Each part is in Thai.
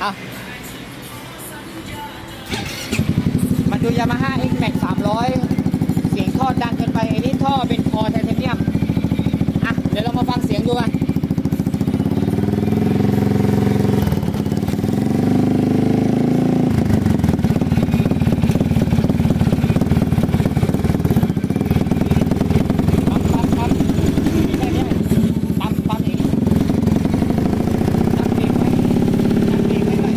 เอามาดูยามาฮ่า X Max 300 เสียงท่อดังเกินไปไอ้นี่ท่อเป็นคอไทเทเนียม อะ เดี๋ยวเรามาฟังเสียงดูกัน ปั๊มปั๊มปั๊มมีแค่เนี้ยปั๊มปั๊มอย่างนี้ตั้งเบรกไว้ตั้งเบรกไว้หน่อย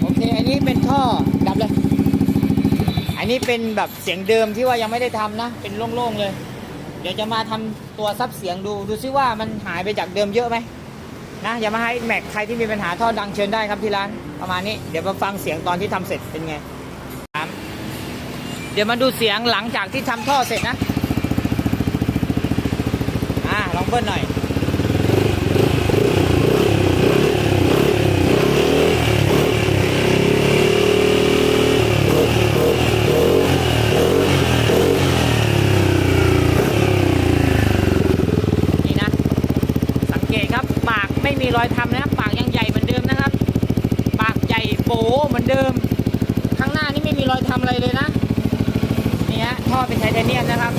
โอเค อันนี้เป็นท่อ ดับเลย อั นนี้เป็นแบบเสียงเดิมที่ว่ายังไม่ได้ทำนะ เป็นโล่งๆเลย เดี๋ยวจะมาทำตัวซับเสียงดูดูซิว่ามันหายไปจากเดิมเยอะไหมนะอย่ามาให้แม็กใครที่มีปัญหาท่อดังเชิญได้ครับที่ร้านประมาณนี้เดี๋ยวมาฟังเสียงตอนที่ทำเสร็จเป็นไงสามเดี๋ยวมาดูเสียงหลังจากที่ทำท่อเสร็จนะอ่าลองเบิ้ลหน่อยนี่นะ สังเกตครับปากไมีรอยทำนะครับ ปากยังใหญ่เหมือนเดิมนะครับ ปากใหญ่โบเหมือนเดิม ข้างหน้านี่ไม่มีรอยทำอะไรเลยนะนี่ฮะท่อเป็นไทเทเนียมนะครับ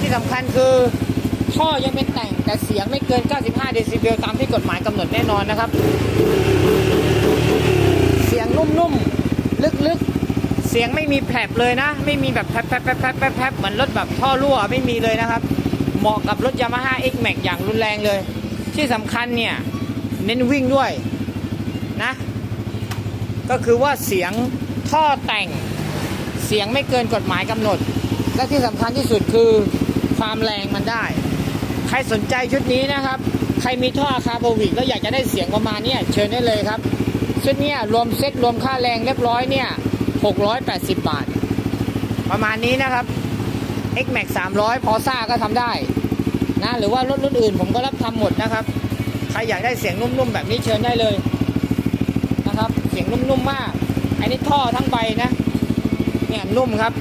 ที่สำคัญคือท่อยังเป็นแต่งแต่เสียงไม่เกิน 95 เดซิเบลตามที่กฎหมายกำหนดแน่นอนนะครับ เสียงนุ่มๆ ลึกๆ เสียงไม่มีแผลบเลยนะ ไม่มีแบบแผลบแผลบแผลบแผลบแผลบแผลบเหมือนรถแบบท่อรั่วไม่มีเลยนะครับ เหมาะกับรถ Yamaha X Max อย่างรุนแรงเลย ที่สำคัญเนี่ย เน้นวิ่งด้วยนะ ก็คือว่าเสียงท่อแต่งเสียงไม่เกินกฎหมายกำหนด และที่สำคัญที่สุดคือความแรงมันได้ ใครสนใจชุดนี้นะครับ ใครมีท่อคาร์โบวิกแล้วอยากจะได้เสียงประมาณนี้เชิญได้เลยครับ ชุดนี้รวมเซ็ตรวมค่าแรงเรียบร้อยเนี่ย 680 บาท ประมาณนี้นะครับ X Max 300 พอซ่าก็ทำได้ นะหรือว่ารถรุ่นอื่นผมก็รับทำหมดนะครับ ใครอยากได้เสียงนุ่มๆแบบนี้เชิญได้เลยนะครับ เสียงนุ่มๆมากอันนี้ท่อทั้งใบนะเนี่ยนุ่มครับ